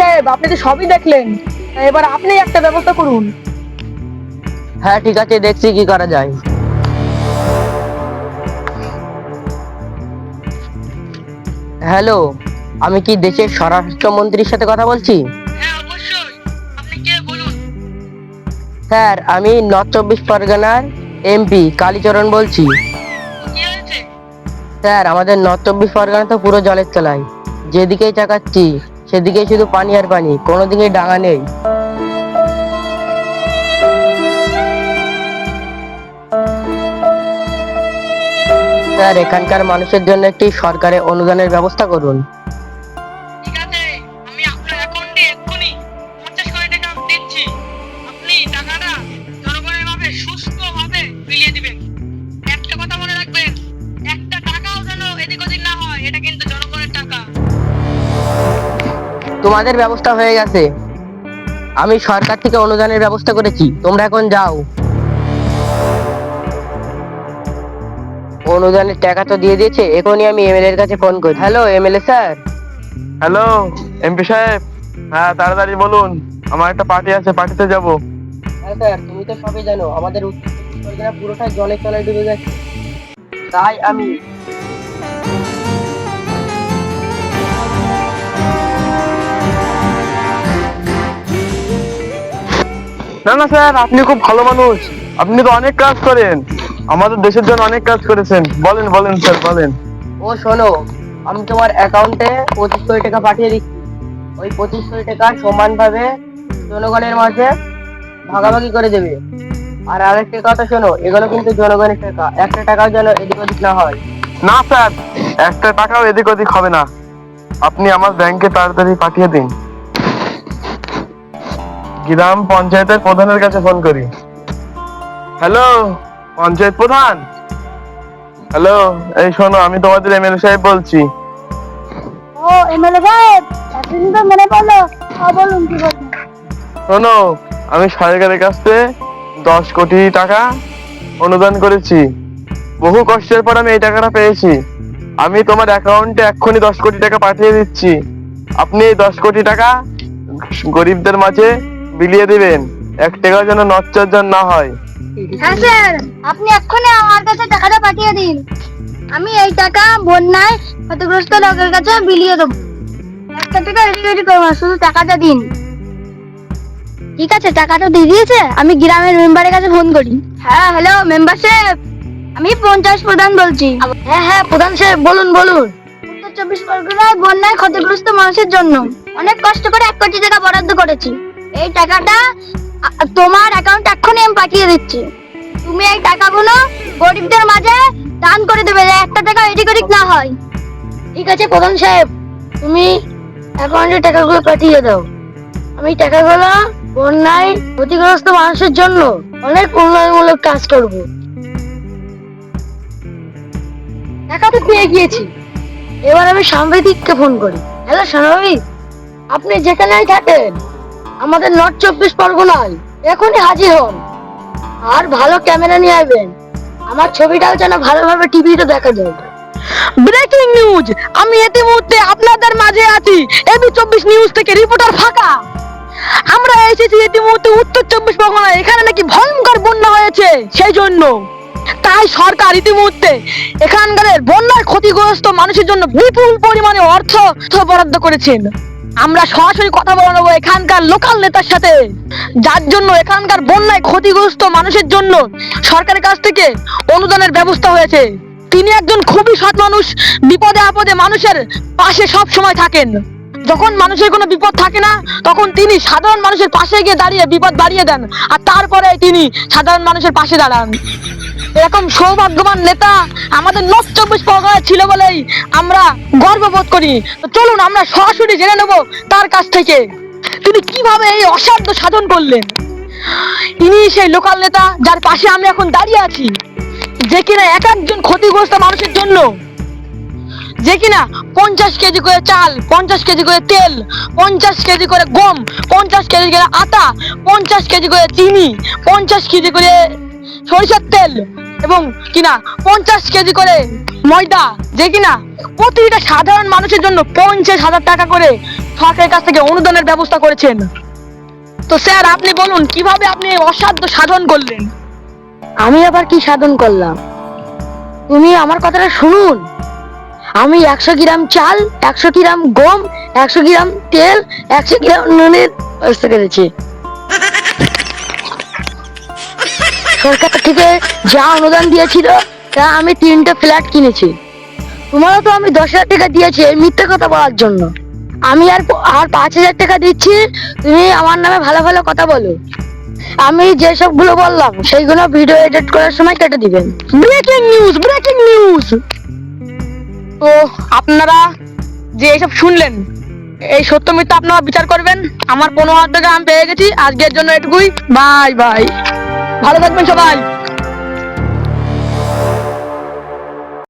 সাহেব আপনি তো সবই দেখলেন। এবার আপনি একটা ব্যবস্থা করুন। হ্যাঁ ঠিক আছে দেখছি কি করা যায়। হ্যালো আমি কি দেশের স্বরাষ্ট্রমন্ত্রীর সাথে কথা বলছি? হ্যাঁ অবশ্যই। আপনি কে বলুন। স্যার আমি নর্থ চব্বিশ পরগনার এমপি কালীচরণ বলছি। স্যার আমাদের নর্থ চব্বিশ পরগনা তো পুরো জলের তলায়। যেদিকেই তাকাচ্ছি সেদিকেই শুধু পানি আর পানি কোনো দিকেই ডাঙা নেই। স্যার, এখানকার মানুষের জন্য একটি সরকারের অনুদানের ব্যবস্থা করুন। তোমাদের ব্যবস্থা হয়ে গেছে। আমি সরকার থেকে অনুদানের ব্যবস্থা করেছি। তোমরা এখন যাও। অনুদানের টাকা তো দিয়ে দিয়েছে এখনই আমি এমএলএ এর কাছে ফোন করি। Hello MLA sir. Hello MP সাহেব। হ্যাঁ তাড়াতাড়ি বলুন। আমার একটা পার্টি আছে পার্টিতে যাব। হ্যাঁ স্যার তুমি তো সবই জানো আমাদের উত্তর পুরোটাই জলের তলায় ডুবে গেছে। তাই আমি না না স্যার আপনি খুব ভালো মানুষ। আপনি তো অনেক কাজ করেন। আমাদের দেশের জন্য অনেক কাজ করেছেন। বলেন বলেন স্যার বলেন। ও শোনো আমি তোমার অ্যাকাউন্টে পঁচিশ কোটি টাকা পাঠিয়ে দিচ্ছি। ওই পঁচিশ কোটি টাকা সমানভাবে জনগণের মাঝে ভাগাভাগি করে দেবে। আর আরেকটা কথা শোনো এগুলো কিন্তু জনগণের টাকা। একটা টাকাও যেন এদিক ওদিক না হয়। না স্যার একটা টাকাও এদিক ওদিক হবে না। আপনি আমার ব্যাংকে তাড়াতাড়ি পাঠিয়ে দিন। গ্রাম পঞ্চায়েতের প্রধানের কাছে ফোন করি। হ্যালো পঞ্চায়েত প্রধান? হ্যালো এই শোনো আমি তোমাদের এমএলএ সাহেব বলছি। ও এমএলএ সাহেব এতদিন তো মনে পড়ল বলুন কি বলছেন শোনো আমি সরকারের কাছ থেকে দশ কোটি টাকা অনুদান করেছি। বহু কষ্টের পর আমি এই টাকাটা পেয়েছি। আমি তোমার অ্যাকাউন্টে এক্ষুনি দশ কোটি টাকা পাঠিয়ে দিচ্ছি। আপনি এই দশ কোটি টাকা গরিবদের মাঝে বিলিয়ে দিবেন। এক টাকাও যেন নচ্চর্জন না হয়। হ্যাঁ স্যার, আপনি এক্ষুনি আমার কাছে টাকাটা পাঠিয়ে দিন। আমি এই টাকা বন্যায় ক্ষতিগ্রস্ত লোকের কাছে বিলিয়ে দেবো। একটা টাকা রেডি করব শুধু টাকাটা দিন। ঠিক আছে টাকাটা দিয়ে দিয়েছে। আমি গ্রামের মেম্বারের কাছে ফোন করি। হ্যাঁ হ্যালো মেম্বার সাহেব। আমি পঞ্চাশ প্রধান বলছি। হ্যাঁ হ্যাঁ প্রধান সাহেব, বলুন বলুন। উত্তর চব্বিশ পরগনায় বন্যায় ক্ষতিগ্রস্ত মানুষের জন্য অনেক কষ্ট করে এক কোটি টাকা বরাদ্দ করেছি। এই টাকাটা তোমার অ্যাকাউন্টে এক্ষুনি আমি পাঠিয়ে দিচ্ছি। তুমি এই টাকাগুলো গরিবদের মাঝে দান করে দেবে একটা টাকা এদিক ওদিক না হয়। ঠিক আছে, প্রধান সাহেব, তুমি অ্যাকাউন্টে টাকাগুলো পাঠিয়ে দাও। আমি টাকাগুলো বন্যায় ক্ষতিগ্রস্ত মানুষের জন্য অনেক উন্নয়নমূলক কাজ করব। টাকা তো পেয়ে গিয়েছি। এবার আমি সাংবাদিককে ফোন করি। হ্যালো সাংবাদিক আপনি যেখানেই থাকেন আমাদের নর্থ চব্বিশ পরগনায়। এখনই হাজির হন। আর ভালো ক্যামেরা নিয়ে আসবেন আমার ছবিটাও যেন ভালোভাবে টিভিতে দেখা যায়। Breaking news! আমি এতে মুহূর্তে আপনাদের মাঝে আছি। এবি চব্বিশ নিউজ থেকে রিপোর্টার ফাঁকা। আমরা এসেছি এটি মুহূর্তে উত্তর চব্বিশ পরগনায়। এখানে নাকি ভয়ঙ্কর বন্যা হয়েছে। সেই জন্য। তাই সরকার ইতিমধ্যে এখানকার বন্যার ক্ষতিগ্রস্ত মানুষের জন্য বিপুল পরিমাণে অর্থ বরাদ্দ করেছেন। আমরা সরাসরি কথা বলব এখানকার লোকাল নেতার সাথে। যার জন্য এখানকার বন্যায় ক্ষতিগ্রস্ত মানুষের জন্য সরকারের কাছ থেকে অনুদানের ব্যবস্থা হয়েছে। তিনি একজন খুবই সৎ মানুষ, বিপদে আপদে মানুষের পাশে সব সময় থাকেন। যখন মানুষের কোনো বিপদ থাকে না, তখন তিনি সাধারণ মানুষের পাশে গিয়ে দাঁড়িয়ে বিপদ বাড়িয়ে দেন। আর তারপরে তিনি সাধারণ মানুষের পাশে দাঁড়ান। এরকম সৌভাগ্যবান নেতা আমাদের নর্থ চব্বিশ পরগনায় ছিল বলেই আমরা গর্ববোধ করি। চলুন আমরা সরাসরি জেনে নেব তার কাছ থেকে, তিনি কীভাবে এই অসাধ্য সাধন করলেন। তিনি সেই লোকাল নেতা যার পাশে আমি এখন দাঁড়িয়ে আছি, যে কিনা এক একজন ক্ষতিগ্রস্ত মানুষের জন্য যে কিনা পঞ্চাশ কেজি করে চাল, পঞ্চাশ কেজি করে তেল, পঞ্চাশ কেজি করে গম, পঞ্চাশ কেজি করে আটা পঞ্চাশ কেজি করে চিনি, পঞ্চাশ কেজি করে সরিষার তেল এবং কিনা পঞ্চাশ কেজি করে ময়দা। যে কিনা প্রতিটা সাধারণ মানুষের জন্য পঞ্চাশ হাজার টাকা করে সরকারের কাছ থেকে অনুদানের ব্যবস্থা করেছেন। তো স্যার, আপনি বলুন, কীভাবে আপনি অসাধ্য সাধন করলেন? আমি আবার কি সাধন করলাম? তুমি আমার কথাটা শুনুন। আমি একশো গ্রাম চাল, একশো গ্রাম গম, একশো গ্রাম তেল, একশো গ্রাম নুনের ব্যবস্থা করেছি। সরকার থেকে যা অনুদান দিয়েছিল, তা আমি তিনটে ফ্ল্যাট কিনেছি। তোমারও তো আমি দশ হাজার টাকা দিয়েছি, এই মিথ্যে কথা বলার জন্য। আমি আর আর পাঁচ হাজার টাকা দিচ্ছি, তুমি আমার নামে ভালো ভালো কথা বলো। আমি যেসবগুলো বললাম, সেইগুলো ভিডিও এডিট করার সময় কেটে দিবেন। ব্রেকিং নিউজ ব্রেকিং নিউজ তো আপনারা যে এইসব শুনলেন, এই সত্য মিথ্যা আপনারা বিচার করবেন। আমার পনেরো হাজার টাকা আমি পেয়ে গেছি, আজকের জন্য এটুকুই। Bye bye. ভালো থাকবেন সবাই।